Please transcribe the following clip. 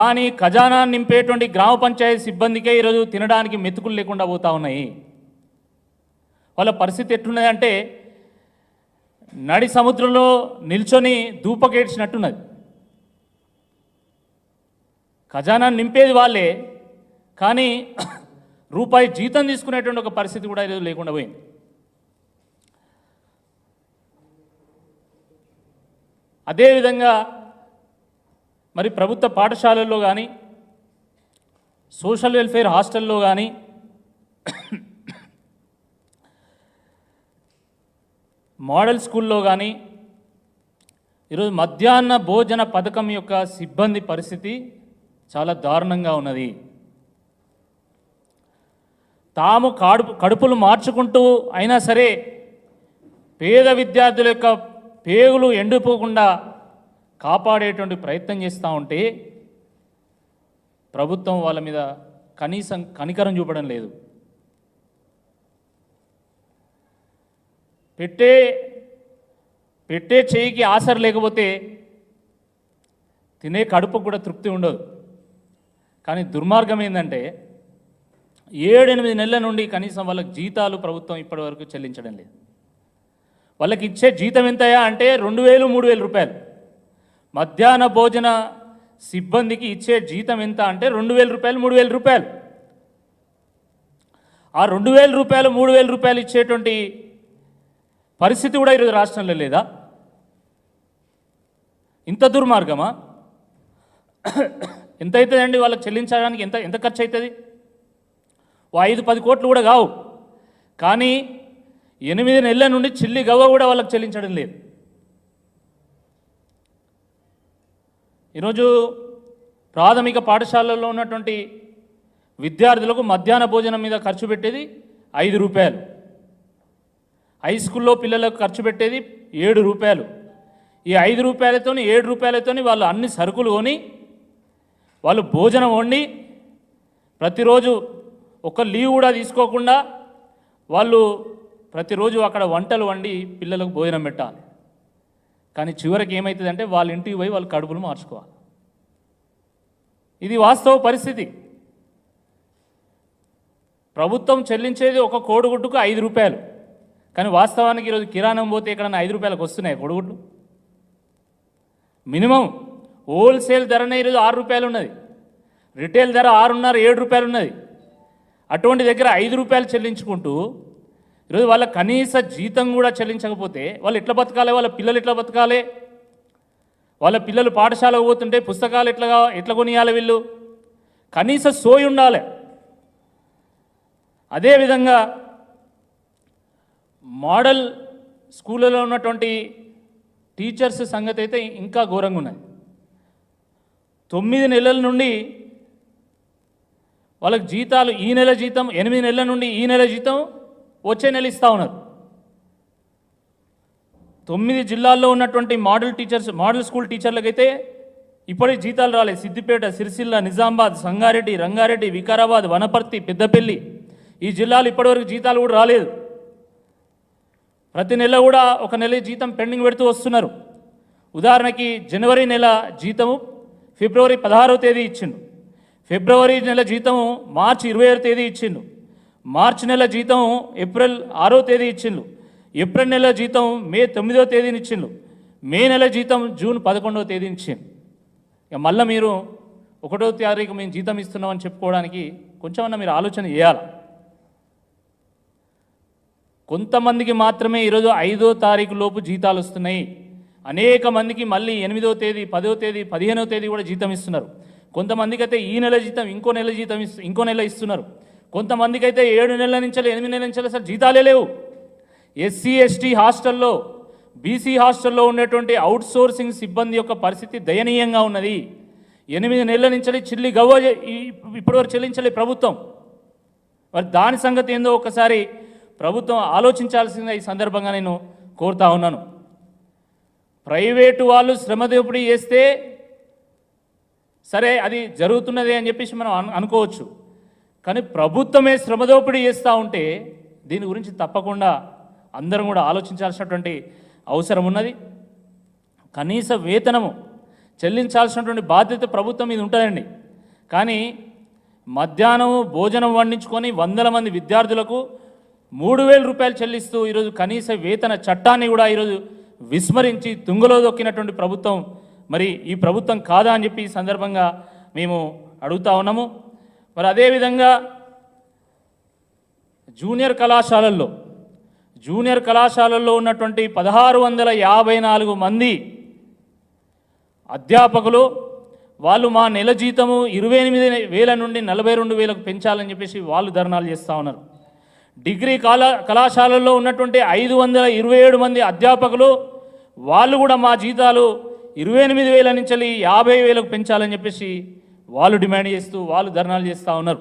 కానీ ఖజానా నింపేటువంటి గ్రామ పంచాయతీ సిబ్బందికే ఈరోజు తినడానికి మెతుకులు లేకుండా పోతా ఉన్నాయి. వాళ్ళ పరిస్థితి ఎట్లున్నదంటే నడి సముద్రంలో నిల్చొని దూపకేడ్చినట్టున్నది ఖజానా నింపేది వాళ్ళే కానీ రూపాయి జీతం తీసుకునేటువంటి ఒక పరిస్థితి కూడా ఈరోజు లేకుండా పోయింది. అదేవిధంగా మరి ప్రభుత్వ పాఠశాలల్లో కానీ సోషల్ వెల్ఫేర్ హాస్టల్లో కానీ మోడల్ స్కూల్లో కానీ ఈరోజు మధ్యాహ్న భోజన పథకం యొక్క సిబ్బంది పరిస్థితి చాలా దారుణంగా ఉన్నది. తాము కాడు కడుపులు మార్చుకుంటూ అయినా సరే పేద విద్యార్థుల యొక్క పేగులు ఎండిపోకుండా కాపాడేటువంటి ప్రయత్నం చేస్తూ ఉంటే ప్రభుత్వం వాళ్ళ మీద కనీసం కనికరం చూపడం లేదు. పెట్టే పెట్టే చేయికి ఆసర లేకపోతే తినే కడుపుకు కూడా తృప్తి ఉండదు. కానీ దుర్మార్గం ఏంటంటే ఏడెనిమిది నెలల నుండి కనీసం వాళ్ళకి జీతాలు ప్రభుత్వం ఇప్పటివరకు చెల్లించడం లేదు. వాళ్ళకి ఇచ్చే జీతం ఎంతయా అంటే రెండు వేలు మూడు వేలు రూపాయలు. మధ్యాహ్న భోజన సిబ్బందికి ఇచ్చే జీతం ఎంత అంటే రెండు వేల రూపాయలు మూడు వేల రూపాయలు. ఆ రెండు వేల రూపాయలు మూడు వేల రూపాయలు ఇచ్చేటువంటి పరిస్థితి కూడా ఈరోజు రాష్ట్రంలో లేదా? ఇంత దుర్మార్గమా? ఎంత అవుతుందండి వాళ్ళకి చెల్లించడానికి ఎంత ఎంత ఖర్చు అవుతుంది ఓ ఐదు పది కోట్లు కూడా కావు. కానీ ఎనిమిది నెలల నుండి చిల్లి గవ్వ కూడా వాళ్ళకి చెల్లించడం లేదు. ఈరోజు ప్రాథమిక పాఠశాలల్లో ఉన్నటువంటి విద్యార్థులకు మధ్యాహ్న భోజనం మీద ఖర్చు పెట్టేది ఐదు రూపాయలు. హై స్కూల్లో పిల్లలకు ఖర్చు పెట్టేది ఏడు రూపాయలు. ఈ ఐదు రూపాయలతోని ఏడు రూపాయలతోని వాళ్ళు అన్ని సరుకులు కొని వాళ్ళు భోజనం వండి ప్రతిరోజు ఒక లీవ్ కూడా తీసుకోకుండా వాళ్ళు ప్రతిరోజు అక్కడ వంటలు వండి పిల్లలకు భోజనం పెట్టాలి. కానీ చివరికి ఏమవుతుందంటే వాళ్ళ ఇంటికి పోయి వాళ్ళు కడుపులు మార్చుకోవాలి. ఇది వాస్తవ పరిస్థితి. ప్రభుత్వం చెల్లించేది ఒక కోడిగుడ్డుకు ఐదు రూపాయలు. కానీ వాస్తవానికి ఈరోజు కిరాణం పోతే ఇక్కడ ఐదు రూపాయలకు వస్తున్నాయి కోడిగుడ్లు? మినిమం హోల్సేల్ ధరనే ఈరోజు ఆరు రూపాయలు ఉన్నది. రిటైల్ ధర ఆరున్నర ఏడు రూపాయలు ఉన్నది. అటువంటి దగ్గర ఐదు రూపాయలు చెల్లించుకుంటూ ఈరోజు వాళ్ళ కనీస జీతం కూడా చెల్లించకపోతే వాళ్ళు ఎట్లా బతకాలి? వాళ్ళ పిల్లలు ఎట్లా బతకాలి? వాళ్ళ పిల్లలు పాఠశాలకు పోతుంటే పుస్తకాలు ఎట్లా ఎట్లా కొనియాలి వీళ్ళు? కనీస సోయి ఉండాలి. అదేవిధంగా మోడల్ స్కూళ్ళలో ఉన్నటువంటి టీచర్స్ సంగతి అయితే ఇంకా ఘోరంగా ఉన్నది. తొమ్మిది నెలల నుండి వాళ్ళకి జీతాలు ఈ నెల జీతం ఎనిమిది నెలల నుండి ఈ నెల జీతం వచ్చే నెల ఇస్తూ ఉన్నారు. తొమ్మిది జిల్లాల్లో ఉన్నటువంటి మోడల్ టీచర్స్ మోడల్ స్కూల్ టీచర్లకైతే ఇప్పటికి జీతాలు రాలేదు. సిద్దిపేట సిరిసిల్ల నిజామాబాద్ సంగారెడ్డి రంగారెడ్డి వికారాబాద్ వనపర్తి పెద్దపల్లి ఈ జిల్లాలు ఇప్పటివరకు జీతాలు కూడా రాలేదు. ప్రతి నెల కూడా ఒక నెల జీతం పెండింగ్ పెడుతూ వస్తున్నారు. ఉదాహరణకి జనవరి నెల జీతము ఫిబ్రవరి పదహారవ తేదీ ఇచ్చిండు. ఫిబ్రవరి నెల జీతము మార్చి ఇరవై ఆరు తేదీ ఇచ్చిండు. మార్చి నెల జీతం ఏప్రిల్ ఆరో తేదీ ఇచ్చిండు ఏప్రిల్ నెల జీతం మే తొమ్మిదో తేదీని ఇచ్చిండు మే నెల జీతం జూన్ పదకొండవ తేదీని ఇచ్చిండు ఇక మళ్ళీ మీరు ఒకటో తారీఖు మేము జీతం ఇస్తున్నామని చెప్పుకోవడానికి కొంచెమన్నా మీరు ఆలోచన చేయాలి? కొంతమందికి మాత్రమే ఈరోజు ఐదో తారీఖు లోపు జీతాలు వస్తున్నాయి. అనేక మందికి మళ్ళీ ఎనిమిదో తేదీ పదో తేదీ పదిహేనో తేదీ కూడా జీతం ఇస్తున్నారు. కొంతమందికి అయితే ఈ నెల జీతం ఇంకో నెల జీతం ఇంకో నెల ఇస్తున్నారు. కొంతమందికి అయితే ఏడు నెలల నుంచి ఎనిమిది నెలల నుంచి అసలు జీతాలే లేవు. ఎస్సీ ఎస్టీ హాస్టల్లో బీసీ హాస్టల్లో ఉండేటువంటి అవుట్ సోర్సింగ్ సిబ్బంది యొక్క పరిస్థితి దయనీయంగా ఉన్నది. ఎనిమిది నెలల నుంచి చిల్లి గవ్వ ఇప్పటివరకు చెల్లించలే ప్రభుత్వం. మరి దాని సంగతి ఏందో ఒకసారి ప్రభుత్వం ఆలోచించాల్సింది ఈ సందర్భంగా నేను కోరుతా ఉన్నాను. ప్రైవేటు వాళ్ళు శ్రమ దోపిడీ చేస్తే సరే అది జరుగుతున్నదే అని చెప్పేసి మనం అను- అనుకోవచ్చు. కానీ ప్రభుత్వమే శ్రమదోపిడీ చేస్తూ ఉంటే దీని గురించి తప్పకుండా అందరం కూడా ఆలోచించాల్సినటువంటి అవసరం ఉన్నది. కనీస వేతనము చెల్లించాల్సినటువంటి బాధ్యత ప్రభుత్వం మీద ఉంటుందండి. కానీ మధ్యాహ్నం భోజనం వండించుకొని వందల మంది విద్యార్థులకు మూడు వేల రూపాయలు చెల్లిస్తూ ఈరోజు కనీస వేతన చట్టాన్ని కూడా ఈరోజు విస్మరించి తుంగలో దొక్కినటువంటి ప్రభుత్వం మరి ఈ ప్రభుత్వం కాదా అని చెప్పి ఈ సందర్భంగా మేము అడుగుతా ఉన్నాము. మరి అదేవిధంగా జూనియర్ కళాశాలల్లో జూనియర్ కళాశాలల్లో ఉన్నటువంటి పదహారు వందల యాభై నాలుగు మంది అధ్యాపకులు వాళ్ళు మా నెల జీతము ఇరవై ఎనిమిది వేల నుండి నలభై రెండు వేలకు పెంచాలని చెప్పేసి వాళ్ళు ధర్నాలు చేస్తూ ఉన్నారు. డిగ్రీ కళా కళాశాలల్లో ఉన్నటువంటి ఐదు వందల ఇరవై ఏడు మంది అధ్యాపకులు వాళ్ళు కూడా మా జీతాలు ఇరవై ఎనిమిది వేల నుంచి యాభై వేలకు పెంచాలని చెప్పేసి వాళ్ళు డిమాండ్ చేస్తూ వాళ్ళు ధర్నాలు చేస్తూ ఉన్నారు.